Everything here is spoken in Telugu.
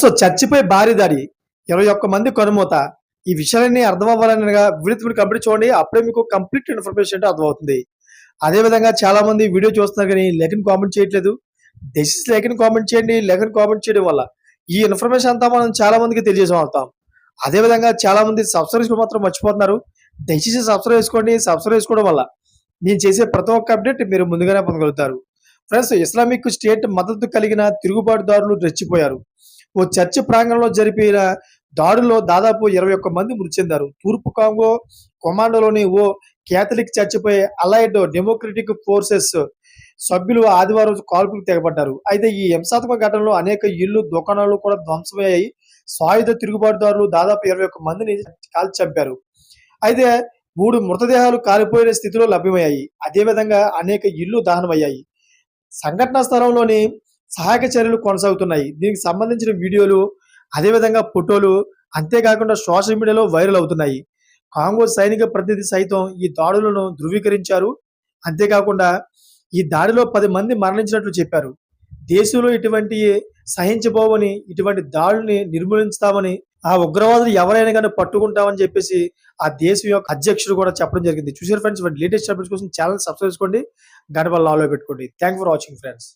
ఫ్రెండ్స్ చచ్చిపోయి భారీ దాడి ఇరవై ఒక్క మంది కనుమూత. ఈ విషయాలన్నీ అర్థం అవ్వాలనగా వీడియో మీరు కంప్లీట్ చూడండి. అప్పుడే మీకు కంప్లీట్ ఇన్ఫర్మేషన్ అంటే అర్థమవుతుంది. అదే విధంగా చాలా మంది వీడియో చూస్తున్నారు కానీ లెక్కని కామెంట్ చేయట్లేదు. దయచేసి లెక్కని కామెంట్ చేయండి. లెక్కని కామెంట్ చేయడం వల్ల ఈ ఇన్ఫర్మేషన్ అంతా మనం చాలా మందికి తెలియజేసాం అవుతాం అదే విధంగా చాలా మంది సబ్స్క్రైబ్ మాత్రం మర్చిపోతున్నారు. దయచేసి సబ్స్క్రైబ్ చేసుకోండి. సబ్స్క్రైబ్ చేసుకోవడం వల్ల నేను చేసే ప్రతి ఒక్క అప్డేట్ మీరు ముందుగానే పొందగలుగుతారు. ఫ్రెండ్స్ ఇస్లామిక్ స్టేట్ మద్దతు కలిగిన తిరుగుబాటుదారులు రెచ్చిపోయారు. ఓ చర్చి ప్రాంగణంలో జరిపిన దాడుల్లో దాదాపు ఇరవై ఒక్క మంది మృతి చెందారు. తూర్పు కాంగో కొమాండోలోని ఓ కేథలిక్ చర్చిపై అలైడ్ డెమోక్రటిక్ ఫోర్సెస్ సభ్యులు ఆదివారం కాల్పులకు తెగబడ్డారు. అయితే ఈ హింసాత్మక ఘటనలో అనేక ఇళ్ళు దుకాణాలు కూడా ధ్వంసమయ్యాయి. సాయుధ తిరుగుబాటుదారులు దాదాపు ఇరవై ఒక్క మందిని కాల్చి చంపారు. అయితే మూడు మృతదేహాలు కాలిపోయిన స్థితిలో లభ్యమయ్యాయి. అదేవిధంగా అనేక ఇళ్ళు దహనమయ్యాయి. సంఘటనా స్థలంలోని సహాయక చర్యలు కొనసాగుతున్నాయి. దీనికి సంబంధించిన వీడియోలు అదేవిధంగా ఫోటోలు అంతేకాకుండా సోషల్ మీడియాలో వైరల్ అవుతున్నాయి. కాంగో సైనిక ప్రతినిధి సైతం ఈ దాడులను ధృవీకరించారు. అంతేకాకుండా ఈ దాడిలో పది మంది మరణించినట్లు చెప్పారు. దేశంలో ఇటువంటి సహించబోవని ఇటువంటి దాడుల్ని నిర్మూలించుతామని ఆ ఉగ్రవాదులు ఎవరైనా కానీ పట్టుకుంటామని చెప్పేసి ఆ దేశం యొక్క అధ్యక్షుడు కూడా చెప్పడం జరిగింది. చూసారు ఫ్రెండ్స్ లేటెస్ట్ అప్డేట్స్ కోసం ఛానల్ సబ్స్క్రైబ్ చేసుకోండి. గడప లాలో పెట్టుకోండి. Thank for watching friends